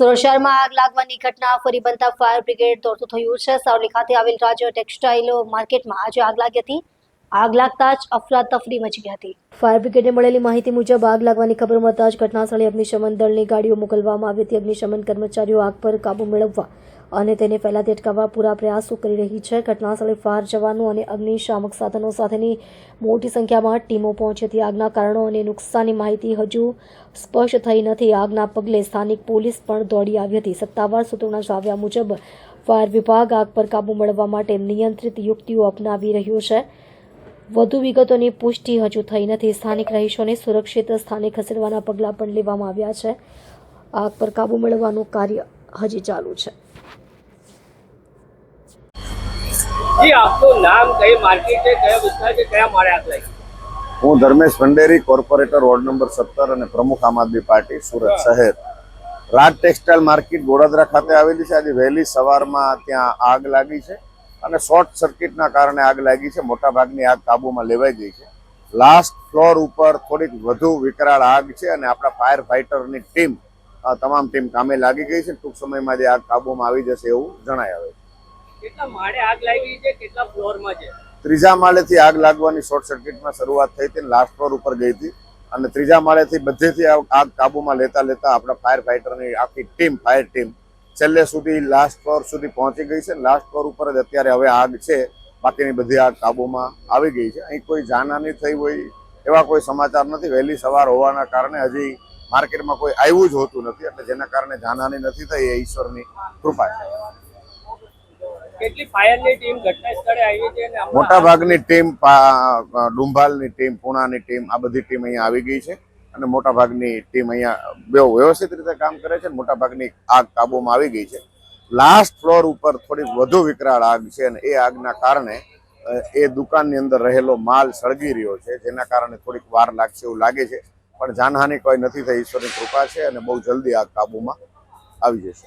સુરત શહેરમાં આગ લાગવાની ઘટના ફરી બનતા ફાયર બ્રિગેડ દોડતું થયું છે. સાવલી ખાતે આવેલ રાજ્ય ટેક્સટાઇલ માર્કેટમાં આજે આગ લાગી હતી. આગ લાગતા જ અફરાતફરી મચી હતી. ફાયર બ્રિગેડને મળેલી માહિતી મુજબ આગ લાગવાની ખબર મળતા જ ઘટનાસ્થળે અગ્નિશમન દળની ગાડીઓ મોકલવામાં આવી હતી. અગ્નિશમન કર્મચારીઓ આગ પર કાબુ મેળવવા અને તેને ફેલાતી અટકાવવા પૂરા પ્રયાસો કરી રહી છે. ઘટનાસ્થળે ફાયર જવાનો અને અગ્નિશામક સાધનો સાથેની મોટી સંખ્યામાં ટીમો પહોંચી હતી. આગના કારણો અને નુકસાનની માહિતી હજુ સ્પષ્ટ થઈ નથી. આગના પગલે સ્થાનિક પોલીસ પણ દોડી આવી હતી. સત્તાવાર સૂત્રોના જણાવ્યા મુજબ ફાયર વિભાગ આગ પર કાબૂ મેળવવા માટે નિયંત્રિત યુક્તિઓ અપનાવી રહ્યો છે. વધુ વિગતોની પુષ્ટિ હજુ થઈ નથી. સ્થાનિક રહીશોને સુરક્ષિત સ્થાને ખસેડવાના પગલાં પણ લેવામાં આવ્યા છે. આગ પર કાબૂ મેળવવાનું કાર્ય હજી ચાલુ છે. જી આપનું નામ કઈ માર્કેટ છે કયા વિસ્તાર છે કયા માળે આગ લાગી? હું Dharmesh Bhanderi corporator ward number સત્તર અને પ્રમુખ આમ આદમી પાર્ટી સુરત શહેર. રાજ ટેક્સટાઇલ માર્કેટ ગોડાદરા ખાતે આવેલી છે. આજે વહેલી સવારમાં ત્યાં આગ લાગી છે. અને શોર્ટ સર્કિટના કારણે આગ લાગી છે. મોટા ભાગની આગ કાબૂમાં લેવાઈ ગઈ છે. લાસ્ટ ફ્લોર ઉપર થોડીક વધુ વિકરાળ આગ છે અને આપણા ફાયર ફાઇટરની ટીમ તમામ ટીમ કામે લાગી ગઈ છે. ટૂંક સમયમાં જે આગ કાબૂમાં આવી જશે એવું જણાય આવે છે. કેટલા માળે આગ લાગી છે? કેટલા ફ્લોરમાં છે? ત્રીજા માળેથી આગ લાગવાની શોર્ટ સર્કિટમાં શરૂઆત થઈ હતી. લાસ્ટ ફ્લોર ઉપર ગઈ હતી. અને ત્રીજા માળેથી બધેથી આગ કાબૂમાં લેતા લેતા આપણા ફાયર ફાઇટરની આખી ટીમ ફાયર ટીમ છેલ્લે સુધી લાસ્ટ ફ્લોર સુધી પહોંચી ગઈ છે. લાસ્ટ ફ્લોર ઉપર જ અત્યારે હવે આગ છે. બાકીની બધી આગ કાબૂમાં આવી ગઈ છે. અહીં કોઈ જાનહાની થઈ હોય એવા કોઈ સમાચાર નથી. વહેલી સવાર હોવાના કારણે હજી માર્કેટમાં કોઈ આવ્યું જ હોતું નથી. એટલે જેના કારણે જાનહાની નથી થઈ એ ઈશ્વરની કૃપા છે. કેટલી ફાયરની ટીમ ઘટના સ્થળે આવી છે મોટા ભાગની ટીમ ડુંભાલની ટીમ પુણાની ટીમ આ બધી ટીમ અહીંયા આવી ગઈ છે. અને મોટાભાગની ટીમ અહીંયા બહુ વ્યવસ્થિત રીતે કામ કરે છે મોટાભાગની આગ કાબૂમાં આવી ગઈ છે. લાસ્ટ ફ્લોર ઉપર થોડીક વધુ વિકરાળ આગ છે અને એ આગના કારણે એ દુકાનની અંદર રહેલો માલ સળગી રહ્યો છે, જેના કારણે થોડીક વાર લાગશે એવું લાગે છે, પણ જાનહાનિ કોઈ નથી થઈ, ઈશ્વરની કૃપા છે અને બહુ જલ્દી આગ કાબૂમાં આવી જશે.